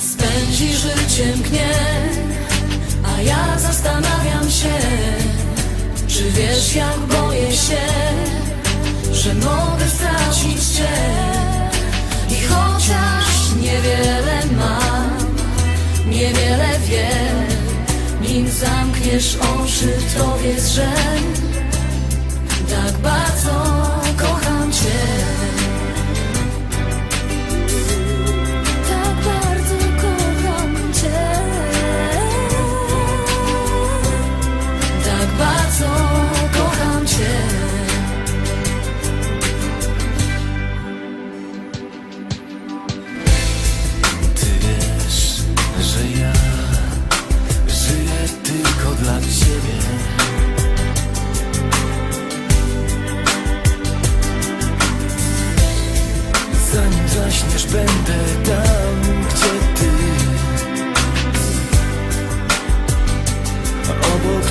pędzi życiem gnie, a ja zastanawiam się, czy wiesz jak boję się, że mogę stracić cię. I chociaż niewiele mam, niewiele wiem, nim zamkniesz oczy, to wiedz, że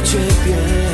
诀别